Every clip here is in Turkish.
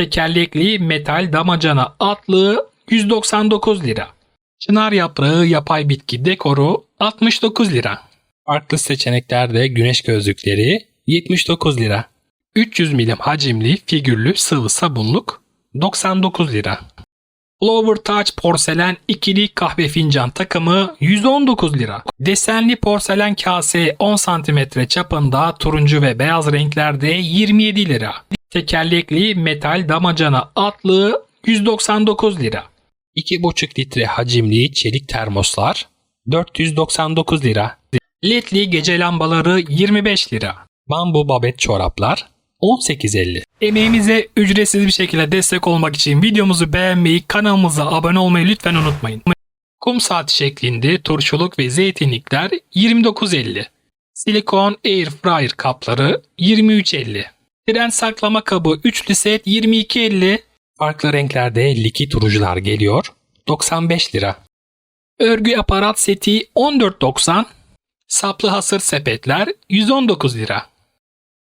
Tekerlekli metal damacana atlığı 199 lira. Çınar yaprağı yapay bitki dekoru 69 lira. Farklı seçeneklerde güneş gözlükleri 79 lira. 300 milim hacimli figürlü sıvı sabunluk 99 lira. Flower Touch porselen ikili kahve fincan takımı 119 lira. Desenli porselen kase 10 cm çapında turuncu ve beyaz renklerde 27 lira. Tekerlekli metal damacana atlığı 199 lira. 2,5 litre hacimli çelik termoslar 499 lira. Ledli gece lambaları 25 lira. Bambu babet çoraplar 18.50. Emeğimize ücretsiz bir şekilde destek olmak için videomuzu beğenmeyi, kanalımıza abone olmayı lütfen unutmayın. Kum saati şeklinde turşuluk ve zeytinlikler 29.50. Silikon air fryer kapları 23.50. Tren saklama kabı üçlü set 22.50. Farklı renklerde likit rujular geliyor 95 lira. Örgü aparat seti 14.90. Saplı hasır sepetler 119 lira.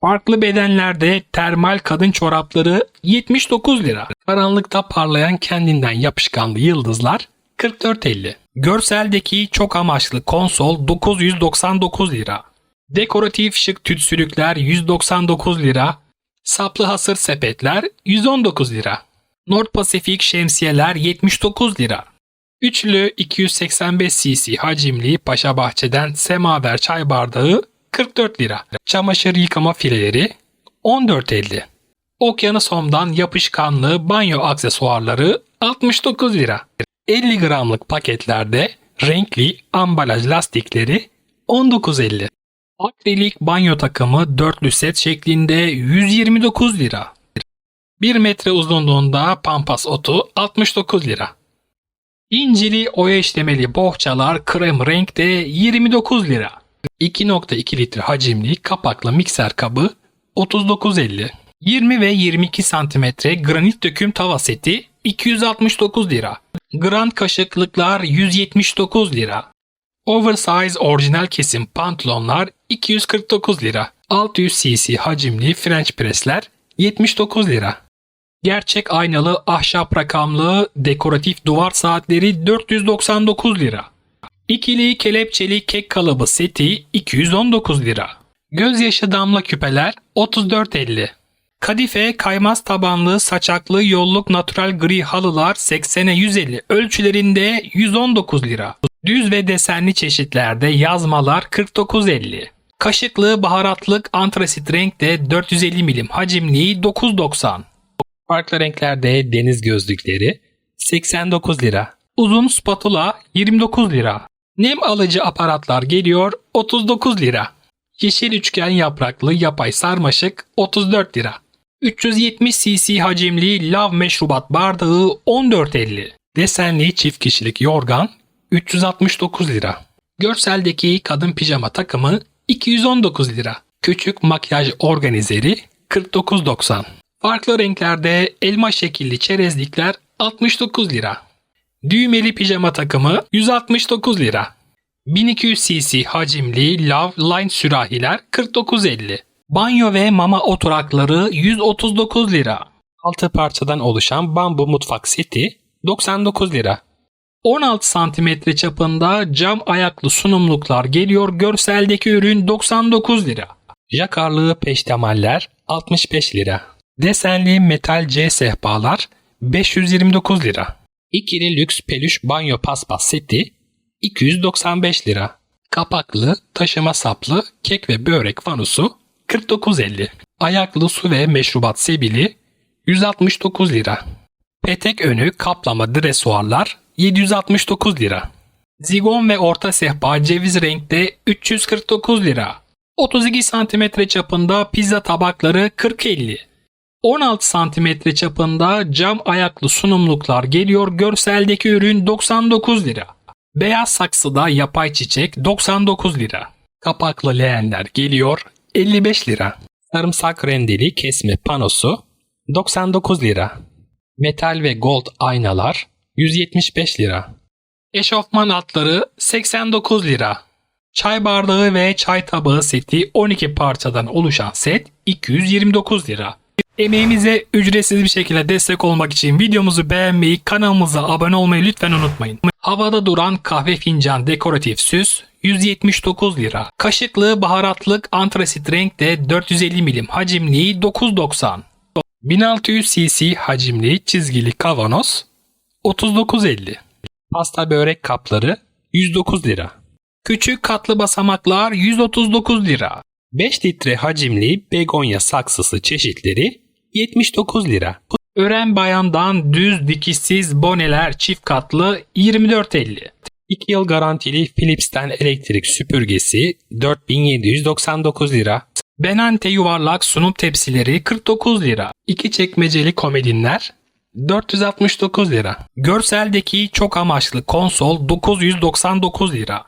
Farklı bedenlerde termal kadın çorapları 79 lira. Karanlıkta parlayan kendinden yapışkanlı yıldızlar 44.50. Görseldeki çok amaçlı konsol 999 lira. Dekoratif şık tütsülükler 199 lira. Saplı hasır sepetler 119 lira. North Pacific şemsiyeler 79 lira. Üçlü 285 cc hacimli Paşa Bahçe'den semaver çay bardağı 44 lira. Çamaşır yıkama fileleri 14.50. Okyanus Home'dan yapışkanlı banyo aksesuarları 69 lira. 50 gramlık paketlerde renkli ambalaj lastikleri 19.50. Akrilik banyo takımı dörtlü set şeklinde 129 lira. 1 metre uzunluğunda pampas otu 69 lira. İncili oya işlemeli bohçalar krem renkte 29 lira. 2.2 litre hacimli kapaklı mikser kabı 39.50. 20 ve 22 santimetre granit döküm tava seti 269 lira. Grand kaşıklıklar 179 lira. Oversize orijinal kesim pantolonlar 249 lira. 600 cc hacimli French pressler 79 lira. Gerçek aynalı ahşap rakamlı dekoratif duvar saatleri 499 lira. İkili kelepçeli kek kalıbı seti 219 lira. Gözyaşı damla küpeler 34.50. Kadife kaymaz tabanlı saçaklı yolluk natural gri halılar 80'e 150 ölçülerinde 119 lira. Düz ve desenli çeşitlerde yazmalar 49.50. Kaşıklı baharatlık antrasit renkte 450 milim hacimli 9.90. Farklı renklerde deniz gözlükleri 89 lira. Uzun spatula 29 lira. Nem alıcı aparatlar geliyor 39 lira. Yeşil üçgen yapraklı yapay sarmaşık 34 lira. 370 cc hacimli lav meşrubat bardağı 14.50. Desenli çift kişilik yorgan 369 lira. Görseldeki kadın pijama takımı 219 lira. Küçük makyaj organizeri 49.90. Farklı renklerde elma şekilli çerezlikler 69 lira. Düğmeli pijama takımı 169 lira. 1200 cc hacimli Love Line sürahiler 49.50. Banyo ve mama oturakları 139 lira. 6 parçadan oluşan bambu mutfak seti 99 lira. 16 santimetre çapında cam ayaklı sunumluklar geliyor görseldeki ürün 99 lira. Jakarlı peştemaller 65 lira. Desenli metal C sehpalar 529 lira. İkili lüks peluş banyo paspas seti 295 lira. Kapaklı, taşıma saplı kek ve börek fanusu 49.50. Ayaklı su ve meşrubat sebili 169 lira. Petek önü kaplama dresuarlar 769 lira. Zigon ve orta sehpa ceviz renkte 349 lira. 32 santimetre çapında pizza tabakları 40.50. 16 santimetre çapında cam ayaklı sunumluklar geliyor görseldeki ürün 99 lira. Beyaz saksıda yapay çiçek 99 lira. Kapaklı leğenler geliyor 55 lira. Sarımsak rendeli kesme panosu 99 lira. Metal ve gold aynalar 175 lira. Eşofman atları 89 lira. Çay bardağı ve çay tabağı seti 12 parçadan oluşan set 229 lira. Emeğimize ücretsiz bir şekilde destek olmak için videomuzu beğenmeyi, kanalımıza abone olmayı lütfen unutmayın. Havada duran kahve fincan dekoratif süs 179 lira. Kaşıklı baharatlık antrasit renkte 450 milim hacimli 9.90. 1600 cc hacimli çizgili kavanoz 39.50. Pasta börek kapları 109 lira. Küçük katlı basamaklar 139 lira. 5 litre hacimli begonya saksısı çeşitleri 79 lira. Ören bayandan düz dikişsiz boneler çift katlı 24.50. 2 yıl garantili Philips'ten elektrik süpürgesi 4799 lira. Benante yuvarlak sunum tepsileri 49 lira. 2 çekmeceli komodinler 469 lira. Görseldeki çok amaçlı konsol 999 lira.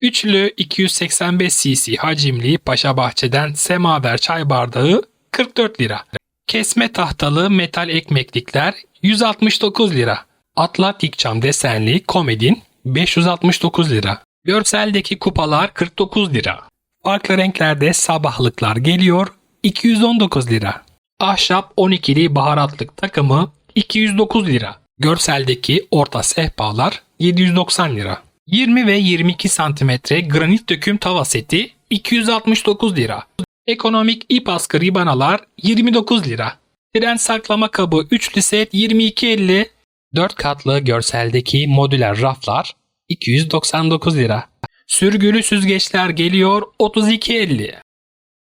Üçlü 285 cc hacimli Paşa Bahçe'den semaver çay bardağı 44 lira. Kesme tahtalı metal ekmeklikler 169 lira. Atlantik cam desenli komedin 569 lira. Görseldeki kupalar 49 lira. Farklı renklerde sabahlıklar geliyor 219 lira. Ahşap 12'li baharatlık takımı 209 lira. Görseldeki orta sehpalar 790 lira. 20 ve 22 santimetre granit döküm tava seti 269 lira. Ekonomik ip askı ribanalar 29 lira. Tren saklama kabı üçlü set 22.50. 4 katlı görseldeki modüler raflar 299 lira. Sürgülü süzgeçler geliyor 32.50.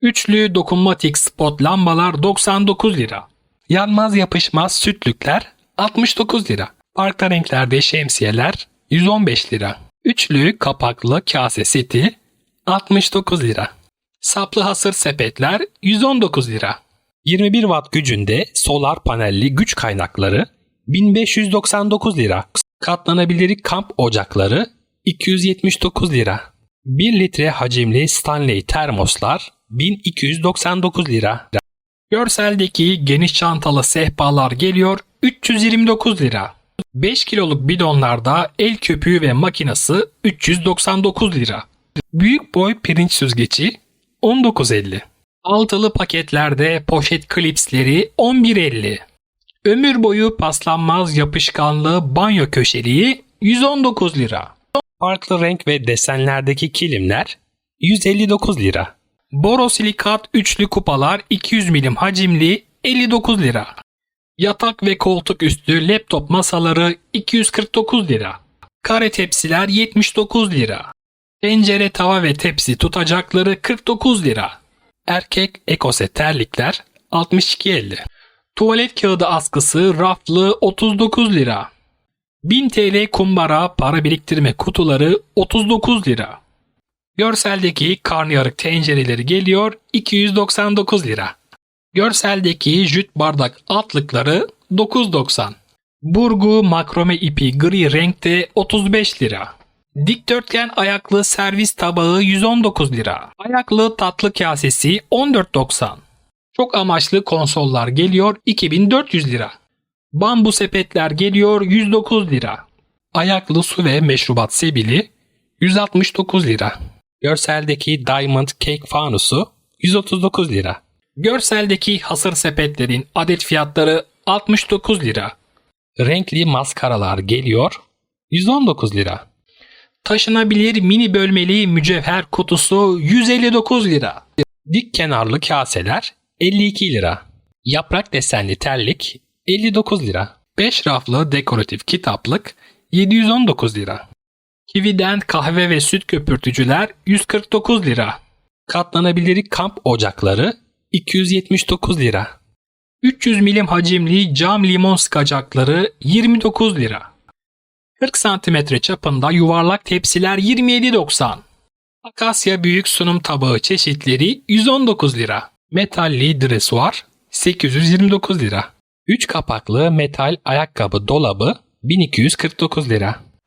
Üçlü dokunmatik spot lambalar 99 lira. Yanmaz yapışmaz sütlükler 69 lira. Farklı renklerde şemsiyeler 115 lira. Üçlü kapaklı kase seti 69 lira. Saplı hasır sepetler 119 lira. 21 watt gücünde solar panelli güç kaynakları 1599 lira. Katlanabilir kamp ocakları 279 lira. 1 litre hacimli Stanley termoslar 1299 lira. Görseldeki geniş çantalı sehpalar geliyor 329 lira. 5 kiloluk bidonlarda el köpüğü ve makinesi 399 lira. Büyük boy pirinç süzgeci 19.50. Altılı paketlerde poşet klipsleri 11.50. Ömür boyu paslanmaz yapışkanlı banyo köşeliği 119 lira. Farklı renk ve desenlerdeki kilimler 159 lira. Borosilikat üçlü kupalar 200 milim hacimli 59 lira. Yatak ve koltuk üstü laptop masaları 249 lira. Kare tepsiler 79 lira. Tencere, tava ve tepsi tutacakları 49 lira. Erkek ekose terlikler 62.50. Tuvalet kağıdı askısı raflı 39 lira. 1000 TL kumbara para biriktirme kutuları 39 lira. Görseldeki karnıyarık tencereleri geliyor 299 lira. Görseldeki jüt bardak altlıkları 9.90. Burgu makrome ipi gri renkte 35 lira. Dikdörtgen ayaklı servis tabağı 119 lira. Ayaklı tatlı kasesi 14.90. Çok amaçlı konsollar geliyor 2400 lira. Bambu sepetler geliyor 109 lira. Ayaklı su ve meşrubat sebili 169 lira. Görseldeki Diamond Cake fanusu 139 lira. Görseldeki hasır sepetlerin adet fiyatları 69 lira. Renkli maskaralar geliyor 119 lira. Taşınabilir mini bölmeli mücevher kutusu 159 lira. Dik kenarlı kaseler 52 lira. Yaprak desenli terlik 59 lira. 5 raflı dekoratif kitaplık 719 lira. Kivi'den kahve ve süt köpürtücüler 149 lira. Katlanabilir kamp ocakları 279 lira. 300 milim hacimli cam limon sıkacakları 29 lira. 40 santimetre çapında yuvarlak tepsiler 27.90. Akasya büyük sunum tabağı çeşitleri 119 lira. Metalli dresuar 829 lira. 3 kapaklı metal ayakkabı dolabı 1249 lira.